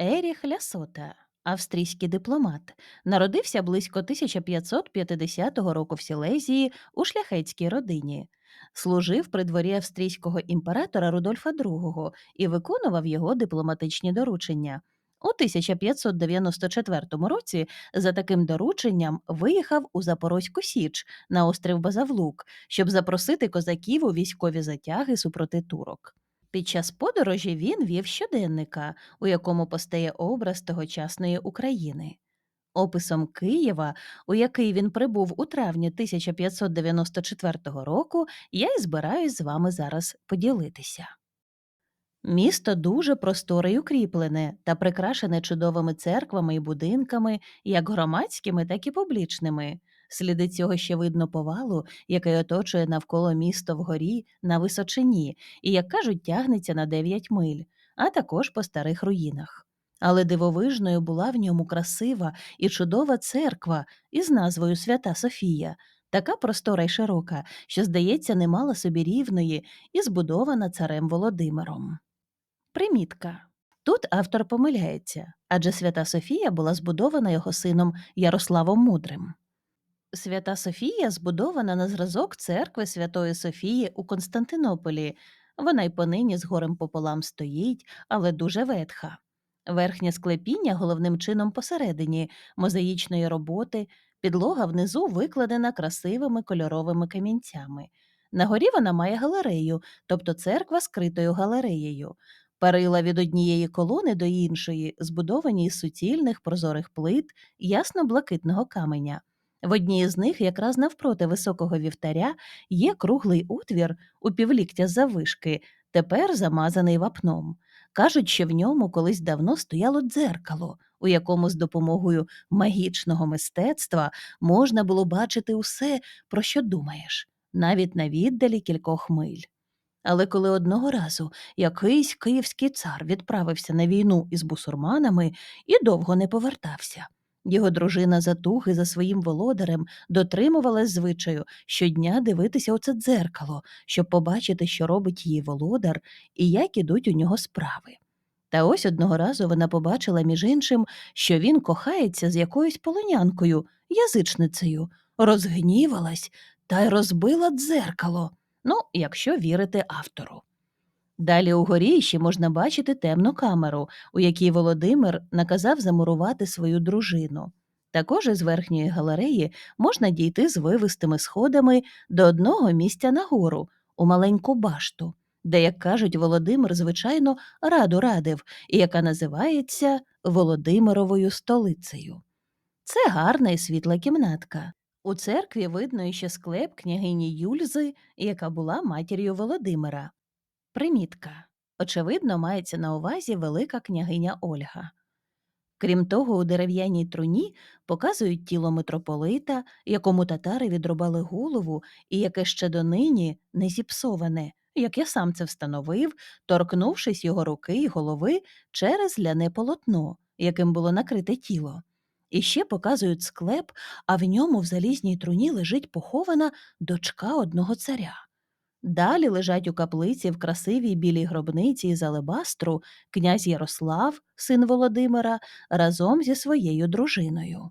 Еріх Лясота, австрійський дипломат, народився близько 1550 року в Сілезії у шляхетській родині. Служив при дворі австрійського імператора Рудольфа II і виконував його дипломатичні доручення. У 1594 році за таким дорученням виїхав у Запорозьку Січ на острів Базавлук, щоб запросити козаків у військові затяги супроти турок. Під час подорожі він вів щоденника, у якому постає образ тогочасної України. Описом Києва, у який він прибув у травні 1594 року, я й збираюсь з вами зараз поділитися. Місто дуже просторе й укріплене та прикрашене чудовими церквами і будинками, як громадськими, так і публічними. Сліди цього ще видно по валу, який оточує навколо місто вгорі на височині, і, як кажуть, тягнеться на 9 миль, а також по старих руїнах. Але дивовижною була в ньому красива і чудова церква із назвою Свята Софія, така простора й широка, що, здається, не мала собі рівної і збудована царем Володимиром. Примітка. Тут автор помиляється, адже Свята Софія була збудована його сином Ярославом Мудрим. Свята Софія збудована на зразок церкви Святої Софії у Константинополі. Вона й понині з горем пополам стоїть, але дуже ветха. Верхнє склепіння головним чином посередині мозаїчної роботи, підлога внизу викладена красивими кольоровими камінцями. На горі вона має галерею, тобто церква з критою галереєю. Перила від однієї колони до іншої збудовані із суцільних прозорих плит ясно-блакитного каменя. В одній з них, якраз навпроти високого вівтаря, є круглий отвір у півліктя заввишки, тепер замазаний вапном. Кажуть, що в ньому колись давно стояло дзеркало, у якому з допомогою магічного мистецтва можна було бачити усе, про що думаєш, навіть на віддалі кількох миль. Але коли одного разу якийсь київський цар відправився на війну із бусурманами і довго не повертався. Його дружина затуги за своїм володарем дотримувалась звичаю щодня дивитися у це дзеркало, щоб побачити, що робить її володар і як ідуть у нього справи. Та ось одного разу вона побачила, між іншим, що він кохається з якоюсь полонянкою, язичницею, розгнівалась та й розбила дзеркало. Ну, якщо вірити автору. Далі угорі ще можна бачити темну камеру, у якій Володимир наказав замурувати свою дружину. Також із верхньої галереї можна дійти з вивистими сходами до одного місця нагору, у маленьку башту, де, як кажуть, Володимир, звичайно, раду радив, і яка називається Володимировою столицею. Це гарна і світла кімнатка. У церкві видно іще склеп княгині Юльзи, яка була матір'ю Володимира. Примітка. Очевидно, мається на увазі велика княгиня Ольга. Крім того, у дерев'яній труні показують тіло митрополита, якому татари відрубали голову, і яке ще донині не зіпсоване, як я сам це встановив, торкнувшись його руки й голови через ляне полотно, яким було накрите тіло. І ще показують склеп, а в ньому в залізній труні лежить похована дочка одного царя. Далі лежать у каплиці в красивій білій гробниці із алебастру князь Ярослав, син Володимира, разом зі своєю дружиною.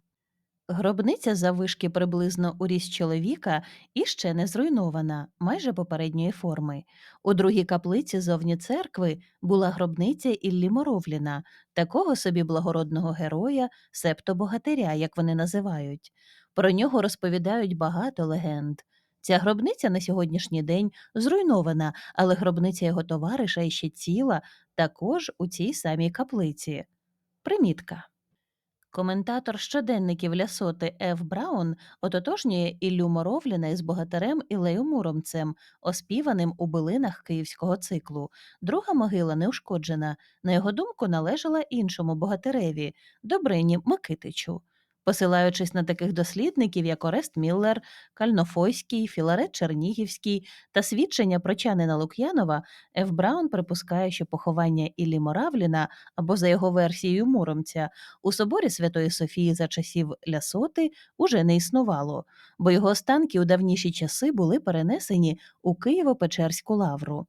Гробниця заввишки приблизно у ріст чоловіка і ще не зруйнована, майже попередньої форми. У другій каплиці зовні церкви була гробниця Іллі Моровліна, такого собі благородного героя, септо богатиря, як вони називають. Про нього розповідають багато легенд. Ця гробниця на сьогоднішній день зруйнована, але гробниця його товариша іще ціла, також у цій самій каплиці. Примітка. Коментатор щоденників Лясоти Ф. Браун ототожнює Іллю Моровліна із богатирем Ілею Муромцем, оспіваним у билинах київського циклу. Друга могила неушкоджена. На його думку, належала іншому богатиреві Добрині Микитичу. Посилаючись на таких дослідників, як Орест Міллер, Кальнофойський, Філарет Чернігівський та свідчення про Чанина Лук'янова, Ф. Браун припускає, що поховання Іллі Моравліна або за його версією Муромця у соборі Святої Софії за часів Лясоти уже не існувало, бо його останки у давніші часи були перенесені у Києво-Печерську лавру.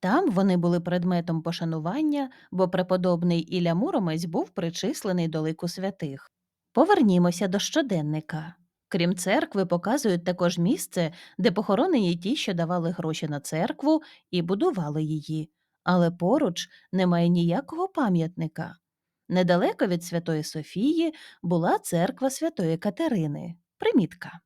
Там вони були предметом пошанування, бо преподобний Ілля Муромець був причислений до лику святих. Повернімося до щоденника. Крім церкви, показують також місце, де похоронені ті, що давали гроші на церкву і будували її. Але поруч немає ніякого пам'ятника. Недалеко від Святої Софії була церква Святої Катерини. Примітка.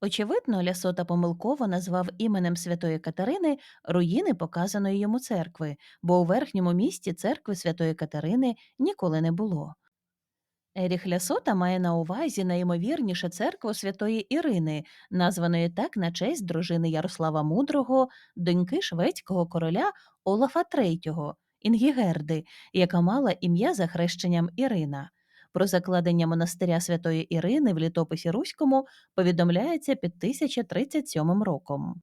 Очевидно, Лясота помилково назвав іменем Святої Катерини руїни показаної йому церкви, бо у верхньому місті церкви Святої Катерини ніколи не було. Еріх Лясота має на увазі найімовірніше церкву Святої Ірини, названої так на честь дружини Ярослава Мудрого, доньки шведського короля Олафа III, Інгігерди, яка мала ім'я за хрещенням Ірина. Про закладення монастиря Святої Ірини в літописі Руському повідомляється під 1037 роком.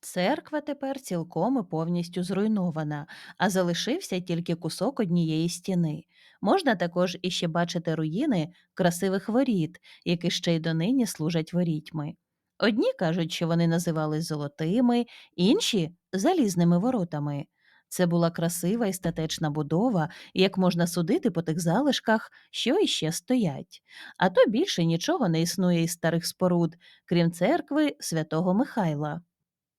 Церква тепер цілком і повністю зруйнована, а залишився тільки кусок однієї стіни. Можна також іще бачити руїни красивих воріт, які ще й донині служать ворітьми. Одні кажуть, що вони називались золотими, інші залізними воротами. Це була красива і статечна будова, як можна судити по тих залишках, що іще стоять. А то більше нічого не існує із старих споруд, крім церкви святого Михайла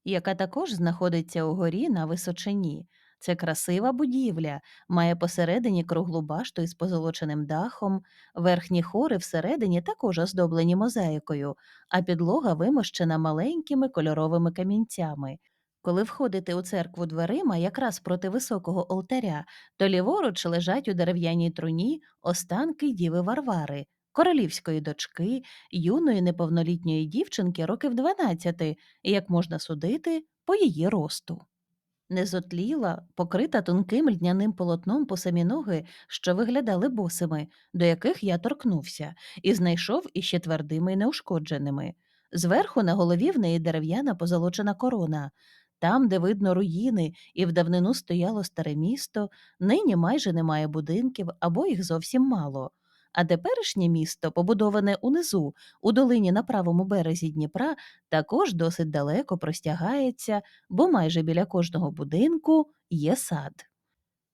яка також знаходиться у горі на височині. Це красива будівля, має посередині круглу башту із позолоченим дахом, верхні хори всередині також оздоблені мозаїкою, а підлога вимощена маленькими кольоровими камінцями. Коли входите у церкву дверима, якраз проти високого алтаря, то ліворуч лежать у дерев'яній труні останки діви Варвари, королівської дочки, юної неповнолітньої дівчинки років 12, як можна судити, по її росту. Незотліла, покрита тонким льняним полотном по самі ноги, що виглядали босими, до яких я торкнувся, і знайшов іще твердими й неушкодженими. Зверху на голові в неї дерев'яна позолочена корона. Там, де видно руїни, і в давнину стояло старе місто, нині майже немає будинків або їх зовсім мало. А теперішнє місто, побудоване унизу, у долині на правому березі Дніпра, також досить далеко простягається, бо майже біля кожного будинку є сад.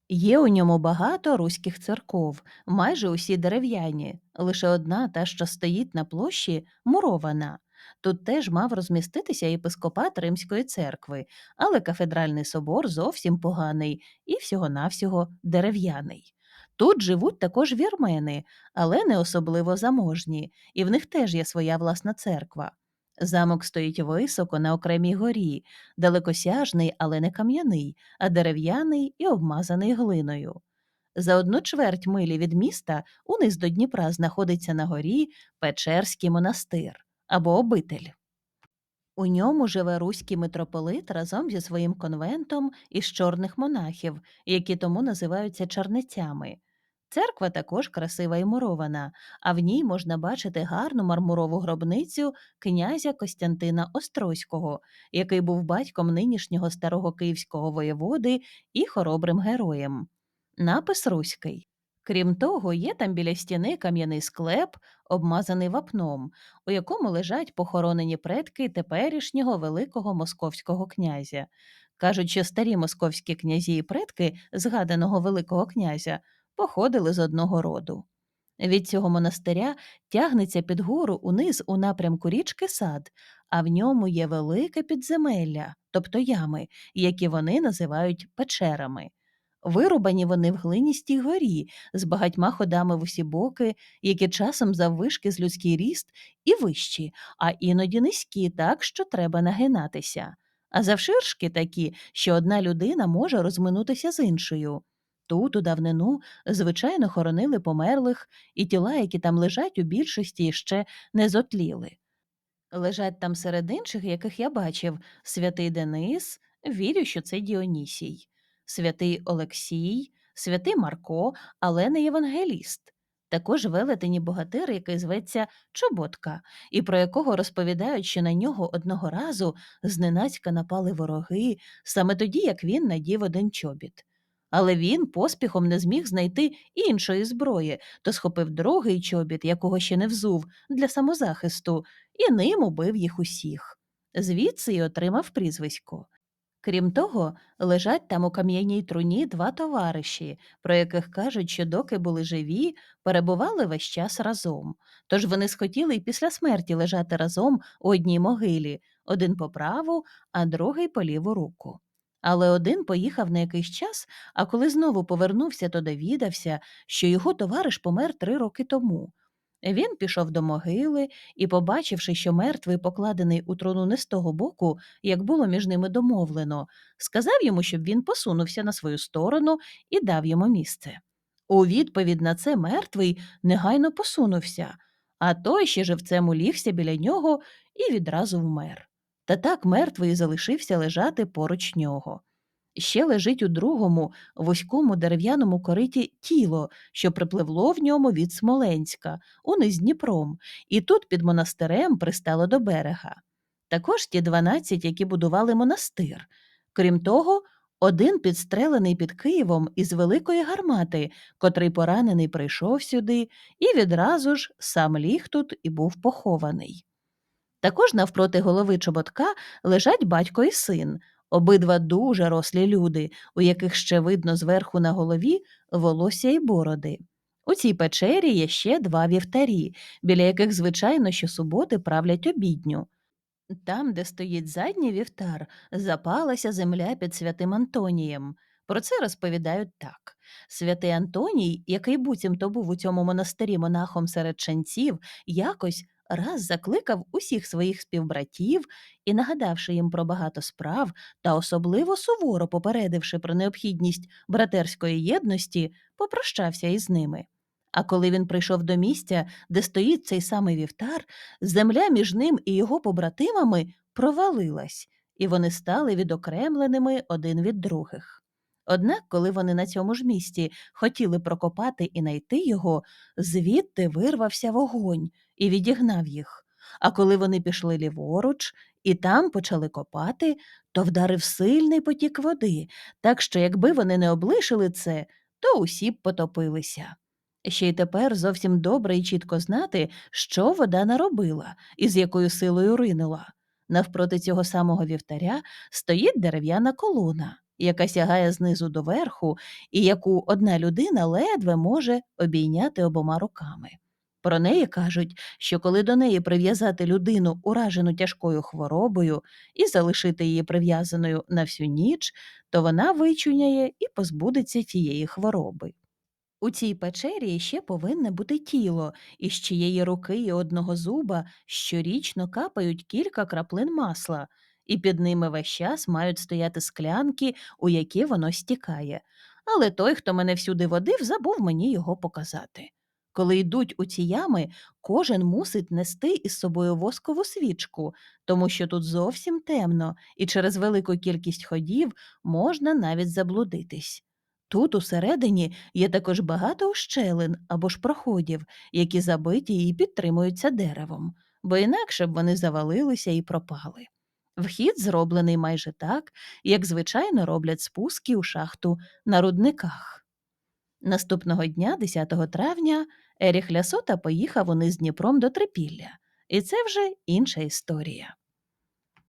Є у ньому багато руських церков, майже усі дерев'яні, лише одна, та, що стоїть на площі, мурована. Тут теж мав розміститися єпископат Римської церкви, але кафедральний собор зовсім поганий і всього-навсього дерев'яний. Тут живуть також вірмени, але не особливо заможні, і в них теж є своя власна церква. Замок стоїть високо на окремій горі, далекосяжний, але не кам'яний, а дерев'яний і обмазаний глиною. За одну чверть милі від міста униз до Дніпра знаходиться на горі Печерський монастир або обитель. У ньому живе руський митрополит разом зі своїм конвентом із чорних монахів, які тому називаються чернецями. Церква також красива і мурована, а в ній можна бачити гарну мармурову гробницю князя Костянтина Острозького, який був батьком нинішнього старого київського воєводи і хоробрим героєм. Напис руський. Крім того, є там біля стіни кам'яний склеп, обмазаний вапном, у якому лежать похоронені предки теперішнього великого московського князя. Кажуть, що старі московські князі і предки згаданого Великого князя походили з одного роду. Від цього монастиря тягнеться під гору униз у напрямку річки сад, а в ньому є велике підземелля, тобто ями, які вони називають печерами. Вирубані вони в глиністій горі з багатьма ходами в усі боки, які часом заввишки з людський ріст і вищі, а іноді низькі, так що треба нагинатися, а завширшки такі, що одна людина може розминутися з іншою. Тут, у давнину, звичайно, хоронили померлих, і тіла, які там лежать, у більшості ще не зотліли. Лежать там серед інших, яких я бачив, святий Денис, вірю, що це Діонісій, святий Олексій, святий Марко, але не євангеліст. Також велетені богатир, який зветься Чоботка, і про якого розповідають, що на нього одного разу зненацька напали вороги, саме тоді, як він надів один чобіт. Але він поспіхом не зміг знайти іншої зброї, то схопив другий чобіт, якого ще не взув, для самозахисту, і ним убив їх усіх. Звідси й отримав прізвисько. Крім того, лежать там у кам'яній труні два товариші, про яких кажуть, що доки були живі, перебували весь час разом. Тож вони схотіли й після смерті лежати разом у одній могилі, один по праву, а другий по ліву руку. Але один поїхав на якийсь час, а коли знову повернувся, то довідався, що його товариш помер три роки тому. Він пішов до могили і, побачивши, що мертвий покладений у труну не з того боку, як було між ними домовлено, сказав йому, щоб він посунувся на свою сторону і дав йому місце. У відповідь на це мертвий негайно посунувся, а той ще живцем улігся біля нього і відразу вмер. Та так мертвий залишився лежати поруч нього. Ще лежить у другому вузькому дерев'яному кориті тіло, що припливло в ньому від Смоленська, униз Дніпром, і тут під монастирем пристало до берега. Також ті дванадцять, які будували монастир. Крім того, один підстрелений під Києвом із великої гармати, котрий поранений прийшов сюди, і відразу ж сам ліг тут і був похований. Також навпроти голови чоботка лежать батько і син, обидва дуже рослі люди, у яких ще видно зверху на голові волосся й бороди. У цій печері є ще два вівтарі, біля яких, звичайно, щосуботи правлять обідню. Там, де стоїть задній вівтар, запалася земля під святим Антонієм. Про це розповідають так. Святий Антоній, який буцімто був у цьому монастирі монахом серед ченців, якось раз закликав усіх своїх співбратів і, нагадавши їм про багато справ та особливо суворо попередивши про необхідність братерської єдності, попрощався із ними. А коли він прийшов до місця, де стоїть цей самий вівтар, земля між ним і його побратимами провалилась, і вони стали відокремленими один від других. Однак, коли вони на цьому ж місці хотіли прокопати і найти його, звідти вирвався вогонь і відігнав їх. А коли вони пішли ліворуч і там почали копати, то вдарив сильний потік води, так що якби вони не облишили це, то усі б потопилися. Ще й тепер зовсім добре і чітко знати, що вода наробила і з якою силою ринула. Навпроти цього самого вівтаря стоїть дерев'яна колона, яка сягає знизу до верху, і яку одна людина ледве може обійняти обома руками. Про неї кажуть, що коли до неї прив'язати людину, уражену тяжкою хворобою, і залишити її прив'язаною на всю ніч, то вона вичуняє і позбудеться тієї хвороби. У цій печері ще повинне бути тіло, із чиєї руки і одного зуба щорічно капають кілька краплин масла, і під ними весь час мають стояти склянки, у які воно стікає. Але той, хто мене всюди водив, забув мені його показати. Коли йдуть у ці ями, кожен мусить нести із собою воскову свічку, тому що тут зовсім темно, і через велику кількість ходів можна навіть заблудитись. Тут усередині є також багато ущелин або ж проходів, які забиті і підтримуються деревом, бо інакше б вони завалилися і пропали. Вхід зроблений майже так, як звичайно роблять спуски у шахту на рудниках. Наступного дня, 10 травня, Еріх Лясота поїхав униз Дніпром до Трипілля, і це вже інша історія.